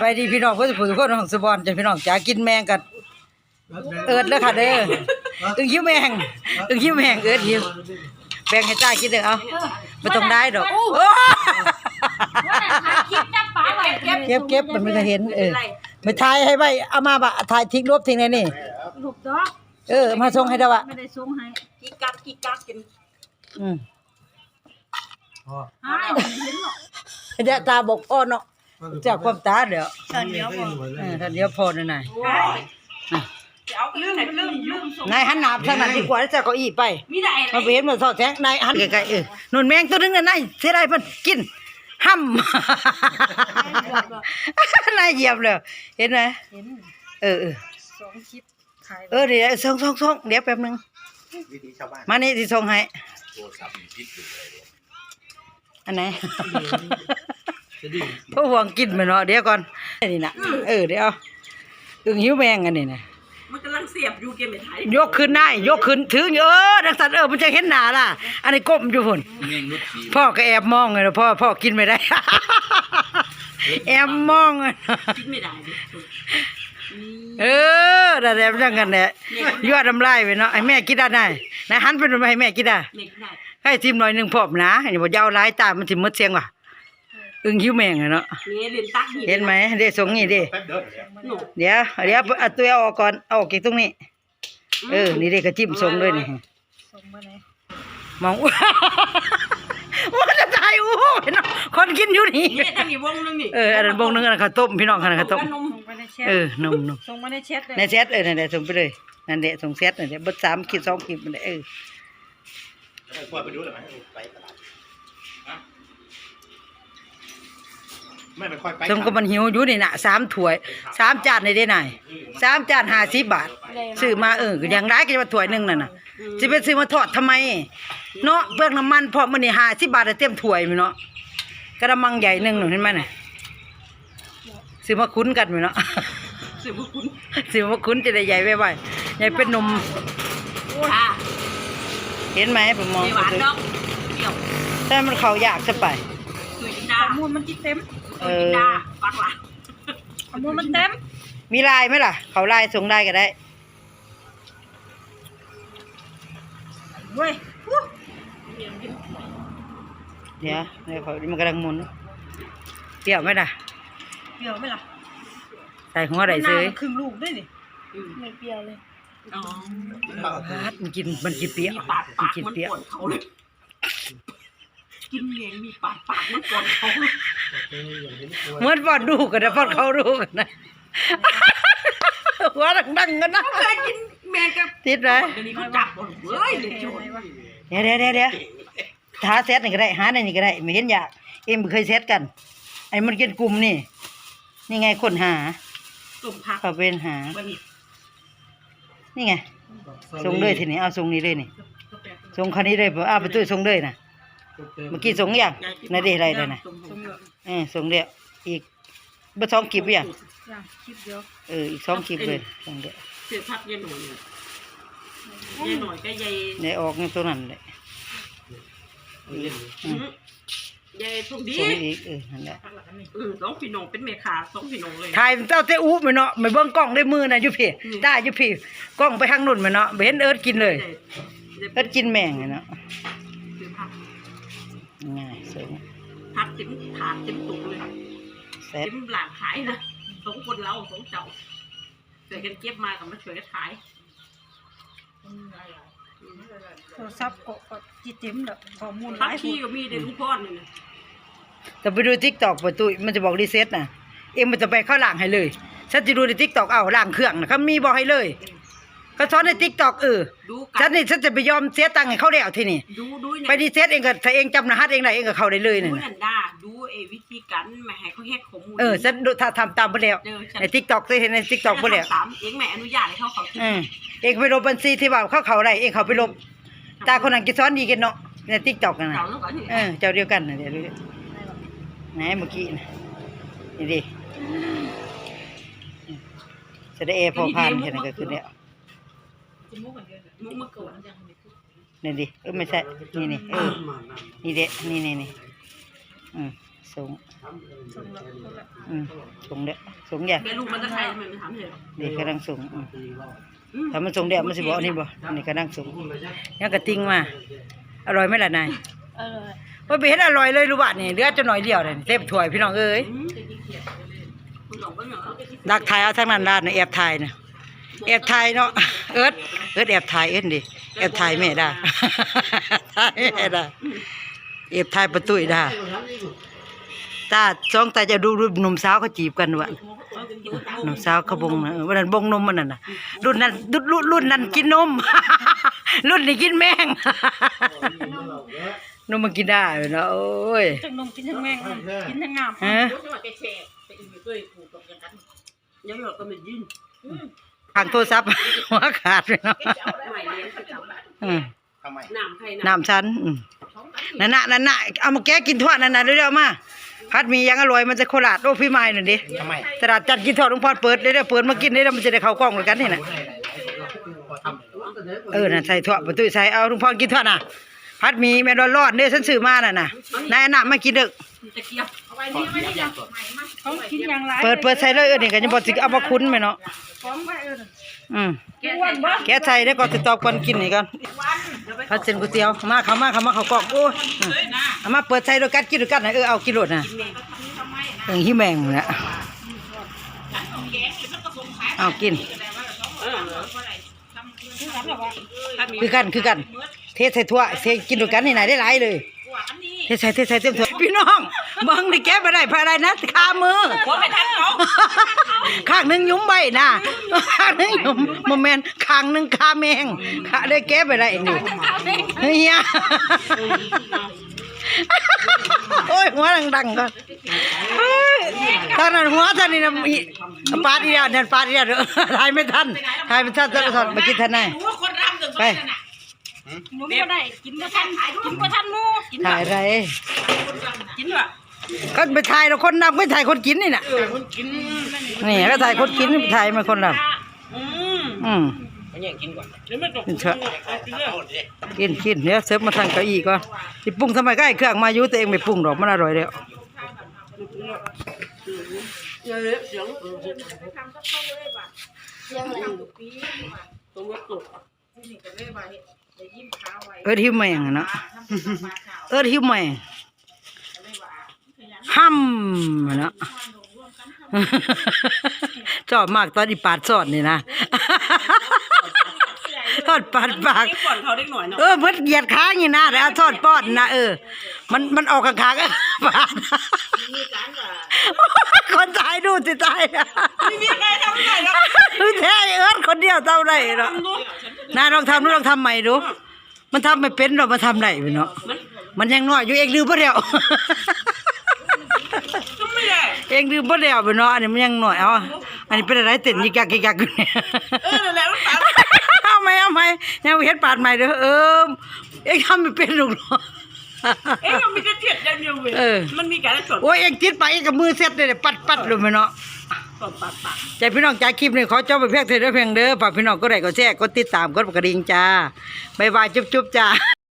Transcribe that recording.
บายดีพี่น้องเพื่อนผู้ทุกคนของสบอนจ้ะพี่น้องจ๋ากินแมงกันเอิดแล้วค่ะเด้ออึ้งหิวแมงอึ้งหิวแมงเอิดหิวแบ่งให้จ้ากินเด้อเอาไม่ต้องได้ดอกโอ้คิดจับปลาไว้เก็บเก็บเก็บมันไม่ก็เห็นเออไม่ถ่ายให้ไว้เอามาบะถ่ายทิ้งรวบทิ้งในนี่ลูกดอกเออ มาส่งให้ดาวะไม่ได้ส่งให้กิกักกิกักกินอืมหายเห็นหรอกเดี๋ยวตาบอกพ่อเนาะ จากความตาเดี๋ยวตอนเดียวพอเออท่านเดียวพอหน่อยหน่อยเอาลืมลืมลืมส่งนายหันหนาทางนั้นดีกว่าแล้วจะเก้าอี้ไปมีได้มาไปเห็นมันสอดแทงนายหันไกลๆเออนุ่นแมงตัวนึงน่ะนายเสียดายเพิ่นกินห้ำนายเหยียบเลยเห็นไหมเห็นเออเออสองคลิปถ่ายเออเดี๋ยวส่งส่งส่งเดี๋ยวแป๊บนึงวิธีชาวบ้านมานี่สิส่งให้โทรศัพท์มีพิษอยู่เลยอันไหน เพราะห่วงกินมันเนาะเดี๋ยวก่อนนี่นะเออเดี๋ยวอึ่งหิวแมงอันนี้นะมันกำลังเสียบอยู่เกมไม่ถ่ายยกขึ้นได้ยกขึ้นถึงเออดังสันเออมันจะเห็นหน้าล่ะ อันนี้ก้มอยู่พุ่นเงี้ยงนุชชีพ่อก็แอบมองเลยนะพ่อพ่อกินไม่ได้ แอบมองอะคิดไม่ได้ดิเออแต่แอบจังกันแหละยอดน้ำลายไปเนาะไอ้แม่กินได้ไหนนายหันไปดูให้แม่กินได้เด็กได้ให้ทิมหน่อยหนึ่งพร้อมนะอย่าบอกยาวร้ายตามมันสิมดเสียงว่ะ อึ้งหิวแมงอะเนาะเนี่ยเรียนตักเห็นไหมเด้ส่งนี่เด้แป๊บเดียวเนี่ยหนูเดี๋ยวเดี๋ยวเอาตัวเอาออกก่อนเอาออกจากตรงนี้ เออ นี่เด้ก็จิ้มส่งด้วยนี่ส่งมาไหนมองว่าจะตายอู้เนาะคนกินอยู่นี่นี่ถ้ามีวงนึงนี่เอออันนั้นบงหนึงอันนั้นข้าวต้มพี่น้องอันนั้นข้าวต้มนมส่งไปในแชทเออนมนมส่งมาในแชทเลยในเซตเออนั่นแหละส่งไปเลยนั่นแหละส่งเซตนั่นแหละเบิดสามขีดสองขีดมันแหละเออพ่อไปดูเลยไหมไปตลาด ไม่ไปค่อยไปส่งก็มันหิวอยู่นี่น่ะสามถ้วยสามจานในได้ไหนสามจานห้าสิบบาทซื้อมาเออก็ยังได้ก็จะมาถ้วยหนึงนั่นน่ะจะไปซื้อมาทอดทำไม เนาะเปลืองน้ำมันพอมันนี่ห้าสิบบาทได้เต็มถ้วยมั้ยเนาะกระมังใหญ่หนึ่งหนูเห็นไหมน่ะซื้อมาคุ้นกันมั้ยเนาะสื่อพวกคุณซื้อมาคุ้นจะได้ใหญ่ไว้ไว้ใหญ่เป็นนมอ่าเห็นไหมผมมองไม่หวานดอกเดี๋ยวถ้ามันเขาอยากจะไปคุยกินดามูลมันกินเต็ม เอคุยอกินดาฟังละมูลมันเต็มมีลายไหมล่ะ เขาลายส่งได้ก็ได้เว้ยเดี๋ยวเดี๋ยวเขามันกำลังหมุนเปรี้ยวไหมล่ะเปรี้ยวไหมล่ะใส่หัวอะไรซื้อครึ่งลูกด้วยนี่ไม่เปรี้ยวเลยอ๋อฮัดมันกินมันกินเปรี้ยวมีปากมัปานกกินมันเปรี้ยวปวดเขาเลยกินเลี้ยงมีปากปากมันปวดเขาเลย เหมือนป้อนดูกันนะป้อนเขาดูกันนะหัวดังๆกันนะเคยกินแมงกับติดไหมเดี๋ยวนี้เขาจับหมดเว้ยเลยจุดเดี๋ยวเดี๋ยวเดี๋ยวเดี๋ยวหาเซตนี่ก็ได้หาในนี่ก็ได้ไม่เห็นอยากเอ็มเคยเซตกันไอ้มันกินกลุ่มนี่นี่ไงคนหาตุ่มผักเขาเป็นหาวันนี้นี่ไงส่งเลยทีนี้เอาส่งนี้เลยนี่ส่งคันนี้เลยเอาไปตู้ส่งเลยนะเมื่อกี้ส่งยังนาดีอะไรเลยนะเออส่งเดียว อีกเบอร์สองกิบยังคลิปเดียวเอออีกสองกิบเลยส่งเดียวเสียพักยายหน่อยยายหน่อยก็ยายในออกในตัวนั้นเลยยายทุกดีส่งอีกเออนั่นแหละเออสองพี่น้องเป็นเมคาสองพี่น้องเลยถ่ายเจ้าเต้อู้ไปเนาะไม่เบิ่งกล้องด้วยมือนะอยู่พี่ได้อยู่พี่กล้องไปทางนู่นมาเนาะไม่เห็นเอิร์ดกินเลย เอิร์ดกินแมงเลยเนาะคือพักง่ายส่งพักจิ้มถาดจิ้มตุกเลย เสร็จจิ้มหลานขายนะสองคนเราสองเจ้าเสร็จกันเก็บมากับมาช่วยกันขายโทรศัพท์ก็ก็จิเต็มแล้วข้อมูลหพัลากยที่ก็มีเด็กลูกพ่อนี่นะแต่ไปดูทิกตอกประตูมันจะบอกรีเซ็ตนะเอ็มมันจะไปเข้าล่างให้เลยฉันจะดูในทิกตอกเอาล่างเครื่องนะเขามีบอกให้เลย เขาสอนในทิกตอกเออดูฉักันนนี่ฉันจะไปยอมเสียตังค์ให้เขาแล้วทีนี่ ดูดูไปดีเซ็ตเองก็ถ้าเองจำรหัสเองได้เองก็เข้าได้เลยดูนี่นันดาดูเอวิธีการไม่ให้เขาแฮกข้อมูลเออฉันดูถ้าทำตามไปแล้วเออฉันในทิกตอกเห็นในทิกตอกไปแล้ว สามเองแม่อนุญาตให้เขาเขาอืมเองไปลบบัญชีที่ว่าเขาเขาได้เองเขาไปลบตาคนนั้นกิซ้อนดีกันเนาะในทิกตอกนะเก่าแล้วก่อนนี่เออเจ้าเดียวกันนะเดี๋ยวดูดิไหนเมื่อกี้นะนี่ดิจะได้เอพอพานแค่นั้นก็คือแล้ว มุกมะกรูดนี่ดิเออไม่ใช่นี่นี่เออนี่เด็นี่นี่นี่อืมสส่งส่งละคนละอืมส่งเด้อส่งเด้อแกลูกมันจะใครทำไมไม่ถามเลยนี่กำลังส่งอืมถ้ามันส่งเด้อมันสิบอกอันนี้บ่อันนี้กำลังส่งยังกระติงมาอร่อยไหมล่ะนายเออว่าไปเห็นอร่อยเลยรู้บ่นี่เหลือจะหน่อยเดียวเลยเต็มถ้วยพี่น้องเอ้ยคุณหลงก็เหรอดักถ่ายเอาทั้งนั้นลาดนะแอบถ่ายนะแอบถ่ายเนาะเอิดเอิดแอบถ่ายเอิดดิแอบถ่ายแม่ได้ถ่ายแม่ได้แอบถ่ายประตูได้ตาจ้องตาจะดูรูปหนุ่มสาวเขาจีบกันวะหนุ่มสาวเขาบงนะเออวันนั้นบงนมมันน่ะนะรุ่นนั้นรุ่นรุ่นรุ่นนั้นกินนม รุ่นนี้กินแมงนมมันกินได้เนาะโอ้ยทั้งนมกินทั้งแมงกินทั้งงามฮะจังหวะแกแชร์ไปอีกเคยผูกกับกันยังหยอกก็ไม่ยินทางโทรศัพท์หัวขาดเลยเนาะใหม่เลี้ยงประจอืมทำไมำน้ำใครน้ำชั้นอืมนั่นน่ะนั่นน่ะเอามาแก้กินทอดนั่นน่ะเร็วๆมาพัดหมียังอร่อยมันจะโคราชโอ้พี่ไม้นั่นดิทำไมตลาดจัดกินทอดลุงพรเปิดเด้อเปิดมากินเด้อมันจะได้เข้ากล้องเหมือนกันนี่น่ะ เออน่ะใส่ทอดประตูใส่เอาลุงพรกินทอดน่ะ พัดหมีแม่ร้อนๆเด้อฉันซื้อมาน่ะน่ะนายอันน่ะมากินเด้อตะเกียบเอาไว้นี่ไม่ได้ยังเขากินอย่างไรเปิดเปิดใส่เลยเออนี่ก็ยังบ่สิเอามาคุ้นแม่เนาะฟ้ องไว้เอออืมแกอ้วนบ่แกะใส่ได้ก่อนสิตอบก่อนกินนี่ก่อนพัดเส้นก๋วยเตี๋ยวมาเข้ามาเข้ามาเข้ากล้องโอ้ยอืมเอามาเปิดใส่ด้วยกันกินด้วยกันน่ะเออเอากินโลดน่ะเออหิแมงนะเอากินคือกันคือกัน เทใส่ถ้วยเทกินด้วยกันนี่ไหนได้หลายเลย เทใส่เทใส่เต็มถ้วยพี่น้องเบิ่งนี่แก้ไปได้เพราะอะไรนะคามือ หัวไม่ทันเขาข้างหนึงยุ้มใบนะข้างหนึงยุ้มโมเมนข้างหนึงคาแมงขาได้แก้ไปได้นี่เฮียโอ้ยหัวดังๆก่อนเฮ้ยท่านนั้นหัวท่านนี่นะอีปาดอีเดียวเนี่ยปาดอีเดียวเด้อทายไม่ทันทายไม่ทันต้องสอนมากินท่านไหน หัวคนรำถึงไป หนูก็ได้กินบ่ทันกินบ่ทันหมูกินถ่ายอะไรกินว่ะก็ไปถ่ายเราคนนำไม่ถ่ายคนกินนี่น่ะเออคนกินนี่ก็ถ่ายคนกินไม่ถ่ายมาคนนอืมำอืมเดี๋ยวไม่ตกกินเถอะกินกินเดี๋ยวเสิร์ฟมาทางเก้าอี้ก่อนที่ปรุงทำไมก็ไอ้เครื่องมาอยู่ตัวเองไม่ปรุงดอกมันอร่อยแล้วเสียง เสียงตัวตกเอิร์ดหิวแมงอะเนาะเอิร์ดหิวแมงห้ำอะเนาะชอบมากตอนอีปาดสอดนี่นะ ทอดปาดปาก ก่อนเขาเล็กหน่อยเนาะเออเพิ่นเหยียดค้างอย่างนะแล้วทอดป้อนนะเออ มันมันออกข้างๆก็ปาดคนตายดูสิตายนะไม่มีใครทำได้หรอกคือแท้เอิร์ดคนเดียวเท่าไรเนาะนายลองทำดูลองทำใหม่ดู มันทำไม่เป็นหรอกมันทำได้เนาะมันยังน้อยอยู่เองลืมบ่แล้วทำไม่ได้เองลืมบ่แล้วไปเนาะอันนี้มันยังน้อยเอาอันนี้เป็นอะไรเต้นยิกยักยิกยักอยู่เนี่ยเออนั่นแหละมันปาดเอาไหมเอาไหมยังเฮ็ดปาดใหม่เด้อเออเองทำไม่เป็นหรอกเนาะเอ้ยมันมีกระเทียมอย่างเดียวเว้ยเออมันมีการสดโอ้ยเองติดไปเองกับมือเซ็ตเลยปัดปัดเลยไหมเนาะ ปาดปาดปาดใจพี่น้องจ้าคลิปนี้ขอจบไปเพียงเท่านี้เด้เพียงเด้อฝากพี่น้องก็ได้ก็แชร์ก็ติดตามก็กระดิ่งจ้าบ๊ายบายจุ๊บจ้า